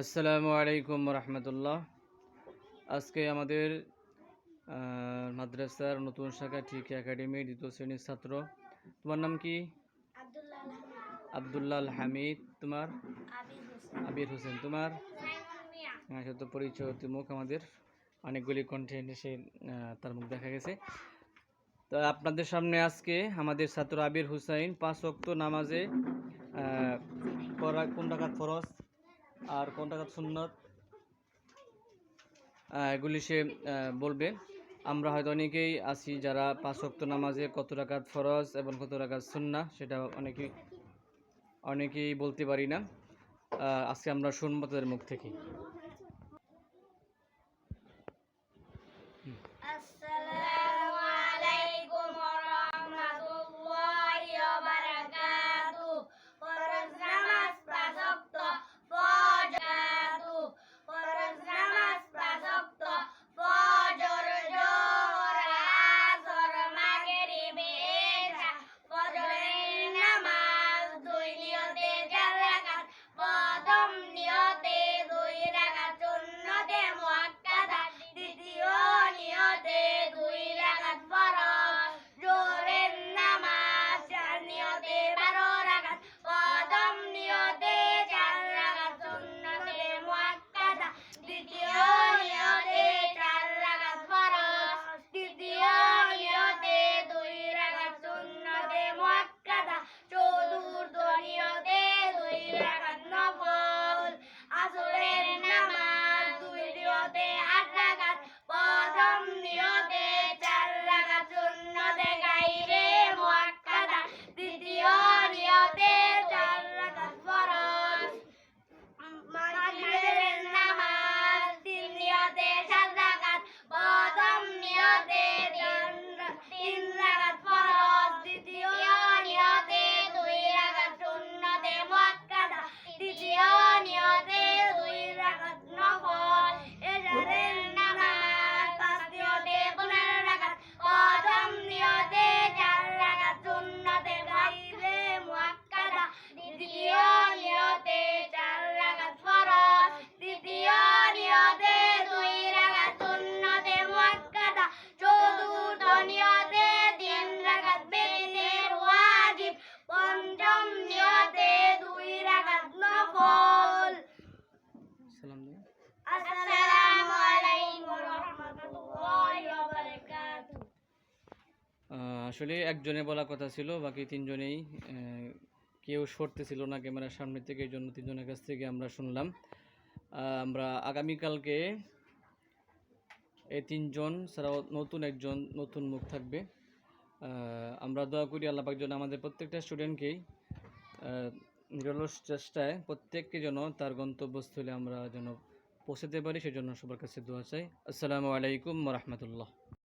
আসসালামু আলাইকুম রহমতুল্লাহ আজকে আমাদের মাদ্রাসার নতুন শাখা ঠিক একাডেমি দ্বিতীয় শ্রেণির ছাত্র। তোমার নাম কি? আবদুল্লাহ হামিদ তোমার? আবির হোসেন। তোমার? হ্যাঁ সে তো মুখ আমাদের। অনেকগুলি কন্টেন্ট এসে তার মুখ দেখা গেছে। তো আপনাদের সামনে আজকে আমাদের ছাত্র আবির হুসাইন পাঁচ ওয়াক্ত নামাজে পড়া কোন টাকাত ফরজ? আর কোন টাকাত সুন্নত এগুলি সে বলবে। আমরা হয়তো অনেকেই আছি যারা পাঁচ ওয়াক্ত নামাজে কত টাকাত ফরজ এবং কত টাকাত সুন্না সেটা অনেকেই অনেকেই বলতে পারি না। আজকে আমরা শুনব তাদের মুখ থেকে। で আসলে একজনে বলা কথা ছিল, বাকি তিনজনেই কেউ সরতে ছিল না ক্যামেরার সামনে থেকে, এই জন্য তিনজনের কাছ থেকে আমরা শুনলাম। আমরা আগামীকালকে এই তিনজন ছাড়াও নতুন একজন, নতুন মুখ থাকবে। আমরা দোয়া করি আল্লাহ পাক যেন আমাদের প্রত্যেকটা স্টুডেন্টকেই নিরলস চেষ্টায় প্রত্যেককে যেন তার গন্তব্যস্থলে আমরা যেন পৌঁছাতে পারি, সেজন্য সবার কাছে দোয়া চাই। আসসালামু আলাইকুম রহমতুল্লাহ।